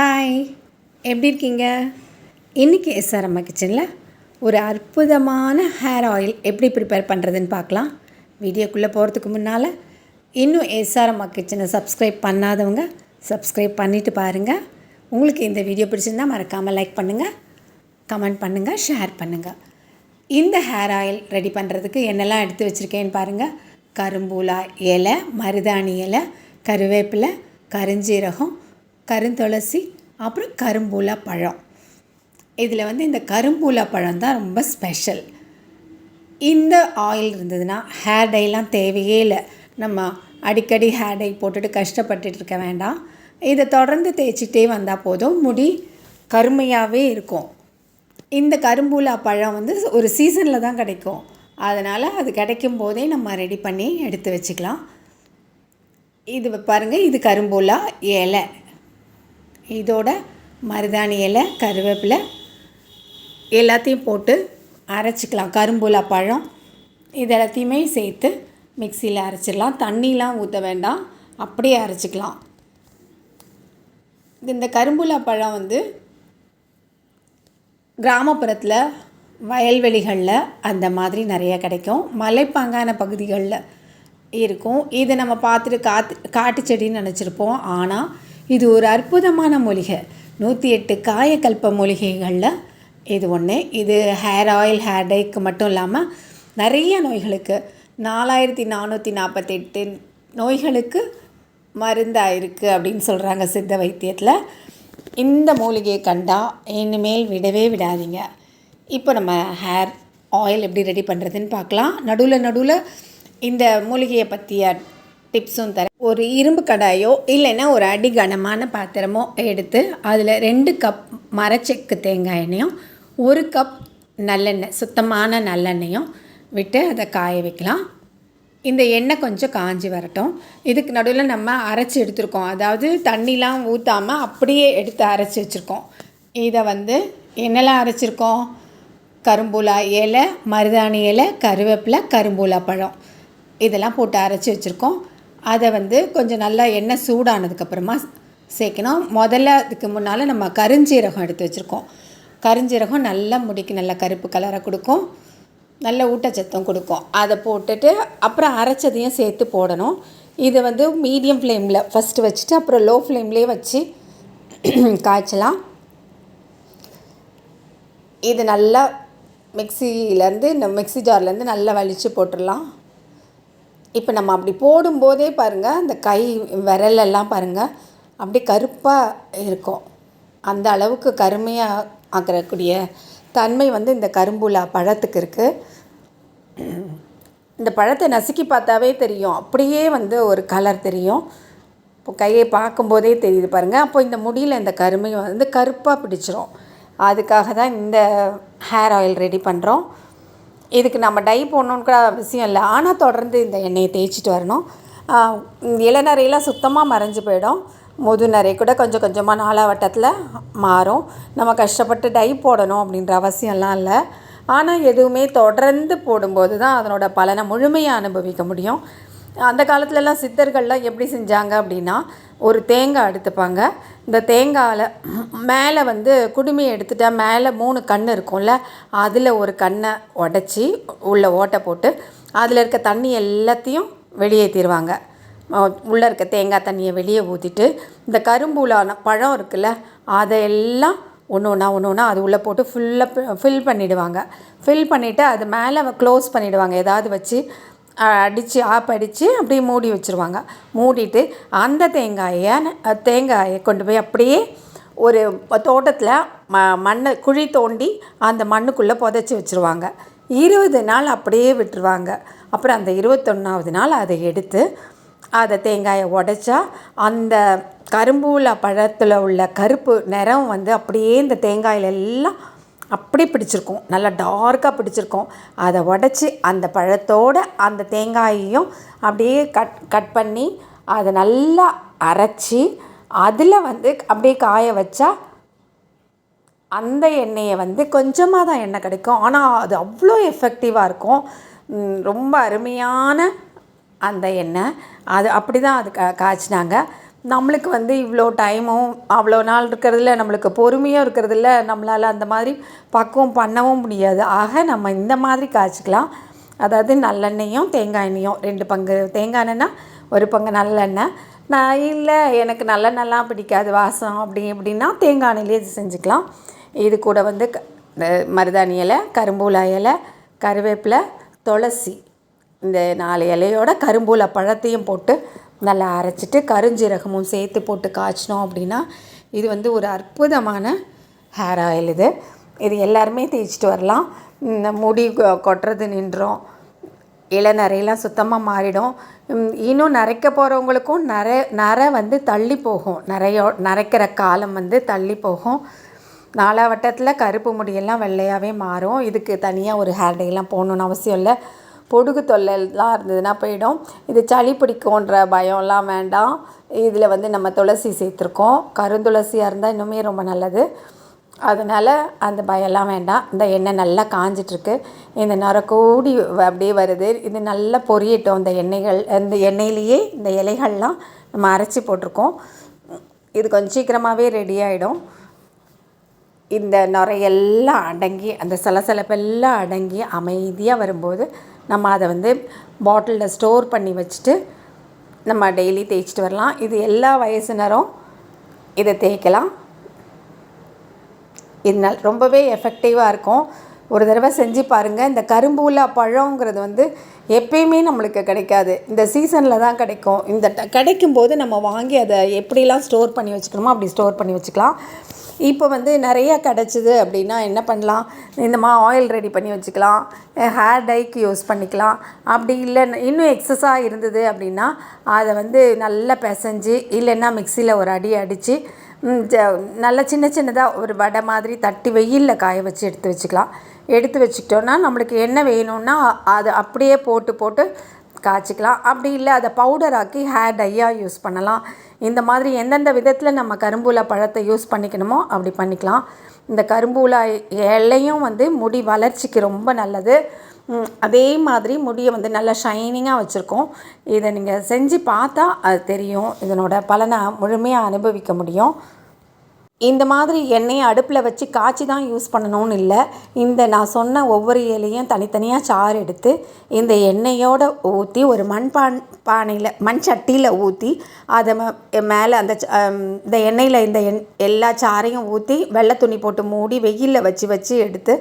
Hi எப்படி இருக்கீங்க? இன்றைக்கி எஸ்ஆர்எம்மா கிச்சனில் ஒரு அற்புதமான ஹேர் ஆயில் எப்படி ப்ரிப்பேர் பண்ணுறதுன்னு பார்க்கலாம். வீடியோக்குள்ளே போகிறதுக்கு முன்னால் இன்னும் எஸ்ஆர்எம்மா கிச்சனை சப்ஸ்கிரைப் பண்ணாதவங்க சப்ஸ்கிரைப் பண்ணிவிட்டு பாருங்கள் உங்களுக்கு இந்த வீடியோ பிடிச்சிருந்தா மறக்காமல் லைக் பண்ணுங்கள் கமெண்ட் பண்ணுங்கள் ஷேர் பண்ணுங்கள் இந்த ஹேர் ஆயில் ரெடி பண்ணுறதுக்கு என்னெல்லாம் எடுத்து வச்சுருக்கேன்னு பாருங்கள் கரும்பூலா இலை மருதாணி இலை கருவேப்பிலை கருஞ்சீரகம் கருந்துளசி அப்புறம் கரும்பூலா பழம். இதில் வந்து இந்த கரும்பூலா பழம் தான் ரொம்ப ஸ்பெஷல் இந்த ஆயில் இருந்ததுன்னா ஹேர் டைலாம் தேவையே இல்லை. நம்ம அடிக்கடி ஹேர் டை போட்டுட்டு கஷ்டப்பட்டுட்டு இருக்க வேண்டாம். இதை தொடர்ந்து தேய்ச்சிட்டே வந்தால் போதும். முடி கருமையாகவே இருக்கும். இந்த கரும்பூலா பழம் வந்து ஒரு சீசனில் தான் கிடைக்கும். அதனால் அது கிடைக்கும் போதே நம்ம ரெடி பண்ணி எடுத்து வச்சுக்கலாம். இது பாருங்கள் இது கரும்பூலா இலை. இதோட மருதாணி இலை கருவேப்பிலை எல்லாத்தையும் போட்டு அரைச்சிக்கலாம். கரும்பூலா பழம் இது எல்லாத்தையுமே சேர்த்து மிக்சியில் அரைச்சிடலாம். தண்ணிலாம் ஊற்ற வேண்டாம். அப்படியே அரைச்சிக்கலாம். இந்த கரும்பூலா பழம் வந்து கிராமப்புறத்தில் வயல்வெளிகளில் அந்த மாதிரி நிறைய கிடைக்கும். மலைப்பாங்கான பகுதிகளில் இருக்கும். இதை நம்ம பார்த்துட்டு காத்து காட்டு செடின்னு நினச்சிருப்போம். ஆனால் இது ஒரு அற்புதமான மூலிகை. நூற்றி எட்டு காயக்கல்ப மூலிகைகளில் இது ஒன்று இது ஹேர் ஆயில் ஹேர் டைக்கு மட்டும் இல்லாமல் நிறைய நோய்களுக்கு நாலாயிரத்தி நானூற்றி நாற்பத்தெட்டு நோய்களுக்கு மருந்தாக இருக்குது அப்படின்னு சொல்கிறாங்க சித்த வைத்தியத்தில். இந்த மூலிகையை கண்டால் இனிமேல் விடவே விடாதீங்க. இப்போ நம்ம ஹேர் ஆயில் எப்படி ரெடி பண்ணுறதுன்னு பார்க்கலாம். நடுவில் நடுவில் இந்த மூலிகையை பற்றிய டிப்ஸும் தரேன். ஒரு இரும்பு கடாயோ இல்லைன்னா ஒரு அடி கனமான பாத்திரமோ எடுத்து அதில் ரெண்டு கப் மரச்செக்கு தேங்காய் எண்ணெயும் ஒரு கப் நல்லெண்ணெய் சுத்தமான நல்லெண்ணெயும் விட்டு அதை காய வைக்கலாம். இந்த எண்ணெய் கொஞ்சம் காஞ்சி வரட்டும். இதுக்கு நடுவில் நம்ம அரைச்சி எடுத்துருக்கோம். அதாவது தண்ணிலாம் ஊற்றாமல் அப்படியே எடுத்து அரைச்சி வச்சுருக்கோம். இதை வந்து என்னெல்லாம் அரைச்சிருக்கோம்? கரும்பூலா இலை மருதாணி இலை கருவேப்பிலை கரும்பூலா பழம். இதெல்லாம் போட்டு அரைச்சி வச்சுருக்கோம். அதை வந்து கொஞ்சம் நல்லா எண்ணெய் சூடானதுக்கப்புறமா சேர்க்கணும். முதல்ல அதுக்கு முன்னால் நம்ம கருஞ்சீரகம் எடுத்து வச்சுருக்கோம். கருஞ்சீரகம் நல்லா முடிக்கு நல்ல கருப்பு கலரை கொடுக்கும். நல்ல ஊட்டச்சத்தம் கொடுக்கும். அதை போட்டுட்டு அப்புறம் அரைச்சதையும் சேர்த்து போடணும். இது வந்து மீடியம் ஃப்ளேமில் ஃபஸ்ட்டு வச்சுட்டு அப்புறம் லோ ஃப்ளேம்லேயே வச்சு காய்ச்சலாம். இது நல்லா மிக்சியிலேருந்து இந்த மிக்சி ஜார்லேருந்து நல்லா வலித்து போட்டுடலாம். இப்போ நம்ம அப்படி போடும்போதே பாருங்கள் அந்த கை விரலெல்லாம் பாருங்கள் அப்படியே கருப்பாக இருக்கும். அந்த அளவுக்கு கருமையாக ஆக்கிறக்கூடிய தன்மை வந்து இந்த கரும்புலா பழத்துக்கு இருக்குது இந்த பழத்தை நசுக்கி பார்த்தாவே தெரியும். அப்படியே வந்து ஒரு கலர் தெரியும். இப்போ கையை பார்க்கும்போதே தெரியுது பாருங்கள் அப்போ இந்த முடியில் இந்த கருமை வந்து கருப்பாக பிடிச்சிரும். அதுக்காக தான் இந்த ஹேர் ஆயில் ரெடி பண்ணுறோம் இதுக்கு நம்ம டை போடணுன்னு கூட அவசியம் இல்லை. ஆனால் தொடர்ந்து இந்த எண்ணெயை தேய்ச்சிட்டு வரணும். இளநரையெல்லாம் சுத்தமாக மறைஞ்சு போயிடும். முதுநரை கூட கொஞ்சம் கொஞ்சமாக நாலாவட்டத்தில் மாறும். நம்ம கஷ்டப்பட்டு டை போடணும் அப்படின்ற அவசியம்லாம் இல்லை. ஆனால் எதுவுமே தொடர்ந்து போடும்போது தான் அதனோட பலனை முழுமையாக அனுபவிக்க முடியும். அந்த காலத்துலலாம் சித்தர்கள்லாம் எப்படி செஞ்சாங்க அப்படின்னா ஒரு தேங்காய் எடுத்துப்பாங்க. இந்த தேங்காயில் மேலே வந்து குடுமையை எடுத்துட்டா மேலே மூணு கண் இருக்கும்ல அதில் ஒரு கண்ணை உடச்சி உள்ளே ஓட்டை போட்டு அதில் இருக்க தண்ணி எல்லாத்தையும் வெளியேற்றிடுவாங்க உள்ளே இருக்க தேங்காய் தண்ணியை வெளியே ஊற்றிட்டு இந்த கரும்பூலான பழம் இருக்குல்ல அதையெல்லாம் ஒன்று ஒன்றா ஒன்று ஒன்றா அது உள்ளே போட்டு ஃபுல்லாக ஃபில் பண்ணிவிடுவாங்க ஃபில் பண்ணிவிட்டு அது மேலே க்ளோஸ் பண்ணிவிடுவாங்க ஏதாவது வச்சு அடித்து ஆப் அடித்து அப்படியே மூடி வச்சுருவாங்க. மூடிட்டு அந்த தேங்காயை தேங்காயை கொண்டு போய் அப்படியே ஒரு தோட்டத்தில் ம மண்ணை குழி தோண்டி அந்த மண்ணுக்குள்ளே புதைச்சி வச்சுருவாங்க. இருபது நாள் அப்படியே விட்டுருவாங்க. அப்புறம் அந்த இருபத்தொன்னாவது நாள் அதை எடுத்து அதை தேங்காயை உடைச்சா அந்த கரும்புல பழத்தில் உள்ள கருப்பு நிறம் வந்து அப்படியே இந்த தேங்காயில் எல்லாம் அப்படி பிடிச்சிருக்கும். நல்லா டார்க்காக பிடிச்சிருக்கும். அதை உடச்சி அந்த பழத்தோடு அந்த தேங்காயையும் அப்படியே கட் கட் பண்ணி அதை நல்லா அரைச்சி அதில் வந்து அப்படியே காய வச்சா அந்த எண்ணெயை வந்து கொஞ்சமாக தான் எண்ணெய் கிடைக்கும். ஆனால் அது அவ்வளோ எஃபெக்டிவாக இருக்கும். ரொம்ப அருமையான அந்த எண்ணெய். அது அப்படி தான் அது கா காய்ச்சினாங்க. நம்மளுக்கு வந்து இவ்வளோ டைமும் அவ்வளோ நாள் இருக்கிறதுல நம்மளுக்கு பொறுமையும் இருக்கிறதுல நம்மளால் அந்த மாதிரி பக்குவம் பண்ணவும் முடியாது. ஆக நம்ம இந்த மாதிரி காய்ச்சிக்கலாம். அதாவது நல்லெண்ணெயும் தேங்காய் எண்ணெயும் ரெண்டு பங்கு. தேங்காய் எண்ணெய்னா ஒரு பங்கு நல்லெண்ணெய். நான் இல்லை எனக்கு நல்லெண்ணெய்லாம் பிடிக்காது. வாசம் அப்படி இப்படின்னா தேங்காய் எண்ணெயிலே இது செஞ்சுக்கலாம். இது கூட வந்து க இந்த மருதாணி இலை கரும்பூலா இலை கருவேப்பிலை துளசி. இந்த நாலு இலையோட கரும்பூல பழத்தையும் போட்டு நல்லா அரைச்சிட்டு கருஞ்சீரகமும் சேர்த்து போட்டு காய்ச்சினோம் அப்படின்னா இது வந்து ஒரு அற்புதமான ஹேர் ஆயில் இது. இது எல்லாருமே தேய்ச்சிட்டு வரலாம். இந்த முடி கொ- கொட்டுறது நின்றோம். இளநரையெல்லாம் சுத்தமாக மாறிடும். இன்னும் நரைக்க போகிறவங்களுக்கும் நரை நரை வந்து தள்ளி போகும். நிறைய நரைக்கிற காலம் வந்து தள்ளி போகும். நாலாவட்டத்தில் கருப்பு முடியெல்லாம் வெள்ளையாகவே மாறும். இதுக்கு தனியாக ஒரு ஹேர் டேலாம் போகணுன்னு அவசியம் இல்லை. பொடுகு தொல்லைலாம் இருந்ததுன்னா போயிடும். இது சளி பிடிக்குன்ற பயம்லாம் வேண்டாம். இதில் வந்து நம்ம துளசி சேர்த்துருக்கோம். கருந்துளசியாக இருந்தால் இன்னுமே ரொம்ப நல்லது. அதனால் அந்த பயம்லாம் வேண்டாம். இந்த எண்ணெய் நல்லா காஞ்சிட்ருக்கு. இந்த நரக்கூடி கூடி அப்படியே வருது. இது நல்லா பொரியட்டும். இந்த எண்ணெய்கள் இந்த எண்ணெயிலேயே இந்த இலைகள்லாம் நம்ம அரைச்சி போட்டிருக்கோம். இது கொஞ்சம் சீக்கிரமாகவே ரெடி ஆகிடும் இந்த நுரையெல்லாம் அடங்கி அந்த சலசலப்பெல்லாம் அடங்கி அமைதியாக வரும்போது நம்ம அதை வந்து பாட்டிலில் ஸ்டோர் பண்ணி வச்சுட்டு நம்ம டெய்லி தேய்ச்சிட்டு வரலாம். இது எல்லா வயசினரும் இதை தேய்க்கலாம். இதனால் ரொம்பவே எஃபெக்டிவாக இருக்கும். ஒரு தடவை செஞ்சு பாருங்கள் இந்த கரும்பூலா பழங்கிறது வந்து எப்பயுமே நம்மளுக்கு கிடைக்காது. இந்த சீசனில் தான் கிடைக்கும். இந்த ட- கிடைக்கும் போது நம்ம வாங்கி அதை எப்படிலாம் ஸ்டோர் பண்ணி வச்சுக்கணுமோ அப்படி ஸ்டோர் பண்ணி வச்சுக்கலாம். இப்போ வந்து நிறைய கிடச்சிது அப்படின்னா என்ன பண்ணலாம்? இந்தமா ஆயில் ரெடி பண்ணி வச்சுக்கலாம். ஹேர் டைக்கு யூஸ் பண்ணிக்கலாம். அப்படி இல்லை இன்னும் எக்ஸஸாக இருந்தது அப்படின்னா அதை வந்து நல்லா பிசைஞ்சு இல்லைன்னா மிக்சியில் ஒரு அடி அடித்து நல்லா ஜ- நல்ல சின்ன சின்னதாக ஒரு வடை மாதிரி தட்டி வெயிலில் காய வச்சு எடுத்து வச்சுக்கலாம். எடுத்து வச்சுக்கிட்டோன்னா நம்மளுக்கு என்ன வேணும்னா அதை அப்படியே போட்டு போட்டு காய்ச்சிக்கலாம். அப்படி இல்லை அதை பவுடராக்கி ஹேர் டையாக யூஸ் பண்ணலாம். இந்த மாதிரி எந்தெந்த விதத்தில் நம்ம கரும்பூல பழத்தை யூஸ் பண்ணிக்கணுமோ அப்படி பண்ணிக்கலாம். இந்த கரும்பூலா இலையும் வந்து முடி வளர்ச்சிக்கு ரொம்ப நல்லது. அதே மாதிரி முடியை வந்து நல்லா ஷைனிங்காக வச்சுருக்கோம். இதை நீங்கள் செஞ்சு பார்த்தா அது தெரியும். இதனோட பலனை முழுமையாக அனுபவிக்க முடியும். இந்த மாதிரி எண்ணெயை அடுப்பில் வச்சு காய்ச்சி தான் யூஸ் பண்ணணும்னு இல்லை. இந்த நான் சொன்ன ஒவ்வொரு இலையும் தனித்தனியாக சாறு எடுத்து இந்த எண்ணெயோடு ஊற்றி ஒரு மண்பான் பானையில் மண் சட்டியில் ஊற்றி அதை மேலே அந்த இந்த எண்ணெயில் இந்த எண் எல்லா சாறையும் ஊற்றி வெள்ளை துணி போட்டு மூடி வெயிலில் வச்சு வச்சு எடுத்து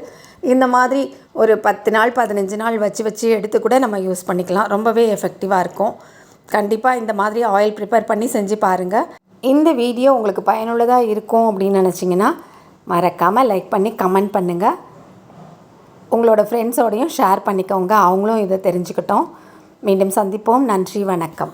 இந்த மாதிரி ஒரு பத்து நாள் பதினஞ்சு நாள் வச்சு வச்சு எடுத்து கூட நம்ம யூஸ் பண்ணிக்கலாம். ரொம்பவே எஃபெக்டிவாக இருக்கும். கண்டிப்பாக இந்த மாதிரி ஆயில் ப்ரிப்பேர் பண்ணி செஞ்சு பாருங்கள் இந்த வீடியோ உங்களுக்கு பயனுள்ளதாக இருக்கும் அப்படின்னு நினச்சிங்கன்னா மறக்காமல் லைக் பண்ணி கமெண்ட் பண்ணுங்கள் உங்களோட ஃப்ரெண்ட்ஸோடையும் ஷேர் பண்ணிக்கோங்க. அவங்களும் இதை தெரிஞ்சுக்கிட்டோம். மீண்டும் சந்திப்போம். நன்றி வணக்கம்.